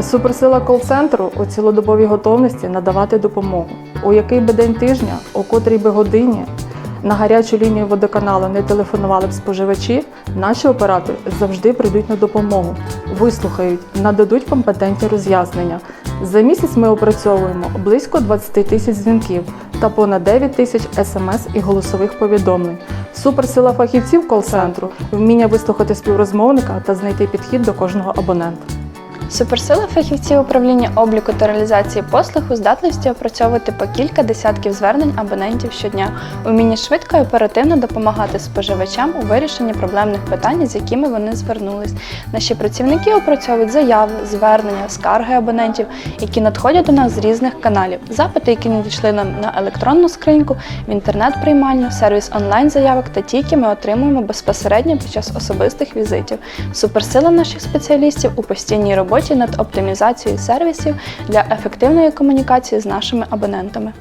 Суперсила кол-центру у цілодобовій готовності надавати допомогу. У який би день тижня, у котрій би годині на гарячу лінію водоканалу не телефонували б споживачі, наші оператори завжди прийдуть на допомогу, вислухають, нададуть компетентні роз'яснення. За місяць ми опрацьовуємо близько 20 тисяч дзвінків та понад 9 тисяч смс і голосових повідомлень. Суперсила фахівців кол-центру вміння вислухати співрозмовника та знайти підхід до кожного абонента. Суперсила фахівців управління обліку та реалізації послуг у здатності опрацьовувати по кілька десятків звернень абонентів щодня, уміння швидко і оперативно допомагати споживачам у вирішенні проблемних питань, з якими вони звернулись. Наші працівники опрацьовують заяви, звернення, скарги абонентів, які надходять до нас з різних каналів, запити, які надійшли нам на електронну скриньку, в інтернет-приймальню, сервіс онлайн-заявок та ті, які ми отримуємо безпосередньо під час особистих візитів. Суперсила наших спеціалістів у постійній роботі над оптимізацією сервісів для ефективної комунікації з нашими абонентами.